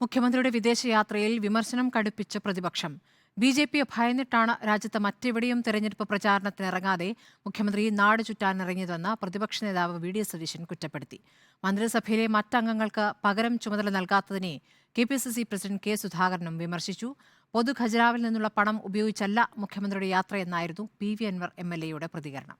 മുഖ്യമന്ത്രിയുടെ വിദേശയാത്രയിൽ വിമർശനം കടുപ്പിച്ച പ്രതിപക്ഷം. ബി ജെ പിയെ ഭയന്നിട്ടാണ് രാജ്യത്ത് മറ്റെവിടെയും തെരഞ്ഞെടുപ്പ് പ്രചാരണത്തിനിറങ്ങാതെ മുഖ്യമന്ത്രി നാട് ചുറ്റാനിറങ്ങിയതെന്ന് പ്രതിപക്ഷ നേതാവ് വി ഡി സതീശൻ കുറ്റപ്പെടുത്തി. മന്ത്രിസഭയിലെ മറ്റംഗങ്ങൾക്ക് പകരം ചുമതല നൽകാത്തതിനെ K P C C president K സുധാകരനും വിമർശിച്ചു. പൊതുഖജരാവിൽ നിന്നുള്ള പണം ഉപയോഗിച്ചല്ല മുഖ്യമന്ത്രിയുടെ യാത്രയെന്നായിരുന്നു P V Anvar M L എയുടെ പ്രതികരണം.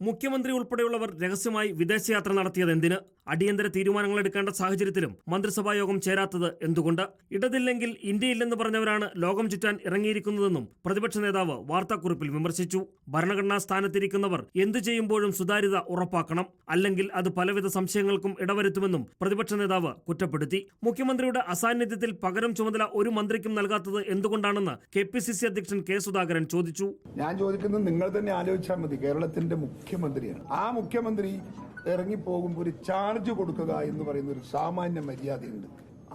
മുഖ്യമന്ത്രി ഉൾപ്പെടെയുള്ളവർ രഹസ്യമായി വിദേശയാത്ര നടത്തിയത് എന്തിന് അടിയന്തര തീരുമാനങ്ങൾ എടുക്കേണ്ട സാഹചര്യത്തിലും മന്ത്രിസഭാ യോഗം ചേരാത്തത് എന്തുകൊണ്ട്? ഇടതില്ലെങ്കിൽ ഇന്ത്യയില്ലെന്ന് പറഞ്ഞവരാണ് ലോകം ചുറ്റാൻ ഇറങ്ങിയിരിക്കുന്നതെന്നും പ്രതിപക്ഷ നേതാവ് വാർത്താക്കുറിപ്പിൽ വിമർശിച്ചു. ഭരണഘടനാ സ്ഥാനത്തിരിക്കുന്നവർ എന്തു ചെയ്യുമ്പോഴും സുതാര്യത ഉറപ്പാക്കണം. അല്ലെങ്കിൽ അത് പലവിധ സംശയങ്ങൾക്കും ഇടവരുത്തുമെന്നും പ്രതിപക്ഷ നേതാവ് കുറ്റപ്പെടുത്തി. മുഖ്യമന്ത്രിയുടെ അസാന്നിധ്യത്തിൽ പകരം ചുമതല ഒരു മന്ത്രിക്കും നൽകാത്തത് എന്തുകൊണ്ടാണെന്ന് കെ പി സി സി അധ്യക്ഷൻ കെ സുധാകരൻ ചോദിച്ചു. ഞാൻ ചോദിക്കുന്നത് നിങ്ങൾ തന്നെ ആലോചിച്ചാൽ മതി. കേരളത്തിന്റെ മുഖ്യമന്ത്രിയാണ്. ആ മുഖ്യമന്ത്രി ഇറങ്ങിപ്പോകുമ്പോൾ ഒരു ചാർജ് കൊടുക്കുക എന്ന് പറയുന്ന ഒരു സാമാന്യ മര്യാദയുണ്ട്.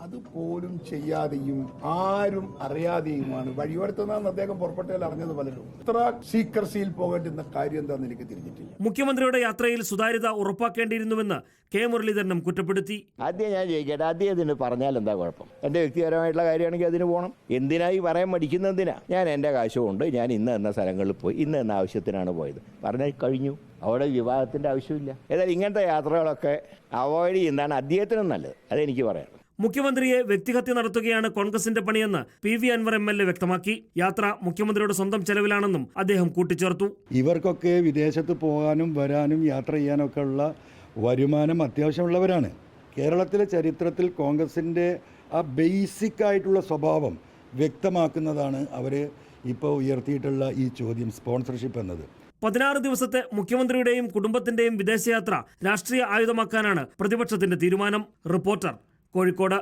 അതുപോലും ചെയ്യാതെയും ആരും അറിയാതെയുമാണ്. വഴിയോരത്തുനിന്നാണ് അദ്ദേഹം പുറപ്പെട്ടതിൽ അറിഞ്ഞത് പലരും. ഇത്ര സീക്രസിയിൽ പോകേണ്ടുന്ന കാര്യം എന്താണെന്ന് എനിക്ക് തിരിഞ്ഞിട്ടില്ല. മുഖ്യമന്ത്രിയുടെ യാത്രയിൽ സുതാര്യത ഉറപ്പാക്കേണ്ടിയിരുന്നുവെന്ന് കെ മുരളീധരനും കുറ്റപ്പെടുത്തി. ആദ്യം ഞാൻ ചോദിക്കട്ടെ ആദ്യം ഇതിന് പറഞ്ഞാൽ എന്താ കുഴപ്പം? എന്റെ വ്യക്തിപരമായിട്ടുള്ള കാര്യമാണെങ്കിൽ അതിന് പോകണം എന്തിനായി പറയാൻ മടിക്കുന്നതിനാ ഞാൻ എന്റെ കാശുകൊണ്ട് ഞാൻ ഇന്ന് എന്ന സ്ഥലങ്ങളിൽ പോയി ഇന്ന് എന്ന ആവശ്യത്തിനാണ് പോയത്. പറഞ്ഞാൽ കഴിഞ്ഞു. അവിടെ വിവാഹത്തിന്റെ ആവശ്യമില്ല. ഏതായാലും ഇങ്ങനത്തെ യാത്രകളൊക്കെ അവോയ്ഡ് ചെയ്യുന്നതാണ് അദ്ദേഹത്തിനും നല്ലത്. അതെനിക്ക് പറയാം മുഖ്യമന്ത്രിയെ വ്യക്തിഹത്യ നടത്തുകയാണ് കോൺഗ്രസിന്റെ പണിയെന്ന് P V Anvar M L A വ്യക്തമാക്കി. യാത്ര മുഖ്യമന്ത്രിയുടെ സ്വന്തം ചെലവിലാണെന്നും അദ്ദേഹം കൂട്ടിച്ചേർത്തു. ഇവർക്കൊക്കെ വിദേശത്ത് പോകാനും വരാനും യാത്ര ചെയ്യാനൊക്കെ ഉള്ള വരുമാനം അത്യാവശ്യമുള്ളവരാണ്. കേരളത്തിലെ ചരിത്രത്തിൽ കോൺഗ്രസിന്റെ ആ ബേസിക് ആയിട്ടുള്ള സ്വഭാവം വ്യക്തമാക്കുന്നതാണ് അവർ ഇപ്പോൾ ഉയർത്തിയിട്ടുള്ള ഈ ചോദ്യം സ്പോൺസർഷിപ്പ് എന്നത്. പതിനാറ് ദിവസത്തെ മുഖ്യമന്ത്രിയുടെയും കുടുംബത്തിന്റെയും വിദേശയാത്ര രാഷ്ട്രീയ ആയുധമാക്കാനാണ് പ്രതിപക്ഷത്തിന്റെ തീരുമാനം. റിപ്പോർട്ടർ കോഴിക്കോട്.